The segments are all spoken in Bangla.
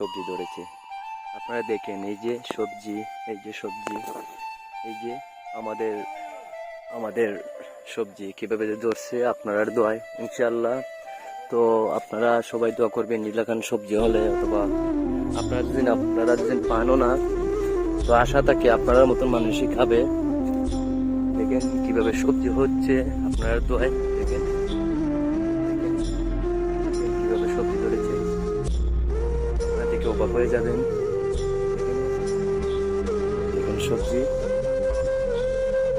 সবজি ধরেছে। আপনারা দেখেন, এই যে সবজি, এই যে সবজি, এই যে আমাদের আমাদের সবজি কীভাবে ধরছে আপনারা দোয়ায় ইনশাল্লাহ তো আপনারা সবাই দোয়া করবেন নীলাখান সবজি হলে অথবা আপনারা যদি আপনারা যদি পানও না, তো আশা থাকে আপনার মতন মানুষই খাবে। দেখেন কীভাবে সবজি হচ্ছে আপনারা দোয়ায়। আপনারা হয়ে যাবেন সবজি।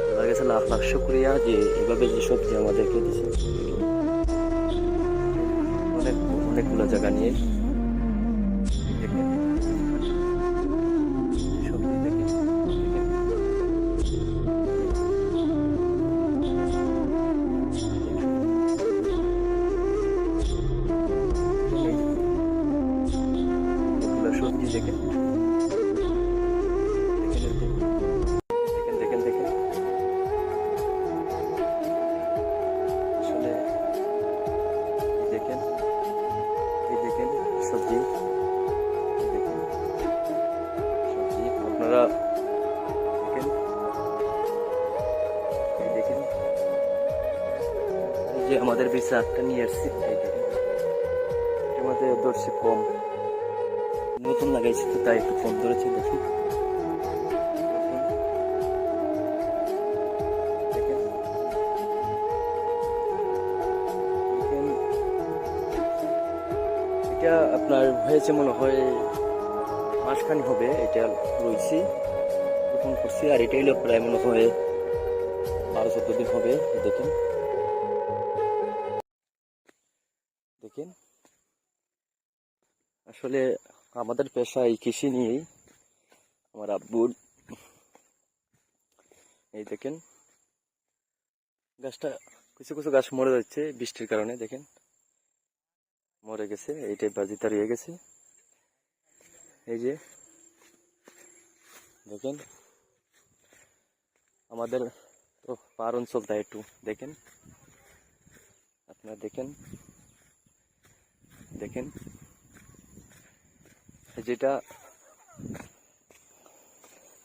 আল্লাহ কাছে লাখ লাখ শুক্রিয়া যে এভাবে যে সবজি আমাদেরকে দিচ্ছে অনেক, অনেকগুলো জায়গা নিয়ে। দেখেন সবজি সবজি আপনারা দেখেন দেখেন। যে আমাদের একটা নিয়ে আসছি, এই এটার মধ্যে কম। নতুন লাগাইছি তো, তাই একটু কম ধরেছে, দেখি। এটা আপনার হয়েছে মনে হয় মাসখানি হবে, এটা রয়েছি রোপণ করছি, আর এটা হলো প্রায় মনে হয় বারো চোদ্দ দিন হবে, দেখেন। দেখেন। আসলে আমাদের পেশা এই কৃষি নিয়েই। আমার আব্বুর। এই দেখেন, গাছটা কিছু কিছু গাছ মরে যাচ্ছে বৃষ্টির কারণে, দেখেন। মরে গেছে এইটাই বাজিটা রয়ে গেছে। এই যে, দেখেন। আমাদের তো পার অঞ্চল তাই একটু, দেখেন। আপনারা দেখেন দেখেন। যেটা,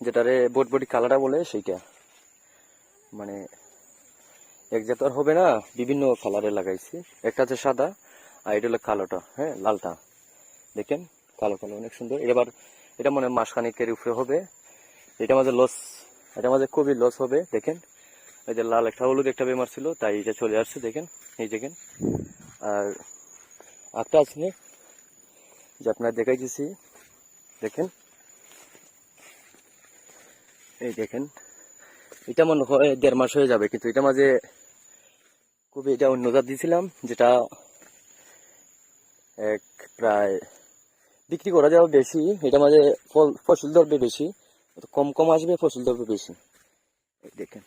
যেটারে বটবটি কালারটা বলে সেইটা। মানে এক জাতের হবে না, বিভিন্ন কালারে লাগাইছি। একটা আছে সাদা, আর এটা হলো কালোটা হ্যাঁ লালটা। দেখেন, কালো কালো, অনেক সুন্দর। এবার এটা মনে মাসখানিকের উপরে হবে। এটা মাঝে লস, এটা মাঝে খুবই লস হবে, দেখেন। এই যে লাল একটা হলুদ একটা বেমার ছিল, তাই এটা চলে আসছে, দেখেন। এই দেখেন। আর একটা আছে যে আপনার দেখাইতেছি দেখেন। এই দেখেন। এটা মনে হয় দেড় মাস হয়ে যাবে, কিন্তু এটা মাঝে খুবই এটা অন্য জাত দিয়েছিলাম, যেটা এক প্রায় বিক্রি করা যাবে বেশি, এটা মাঝে ফল ফসল ধরবে বেশি, কম কম আসবে, ফসল ধরবে বেশি। দেখেন।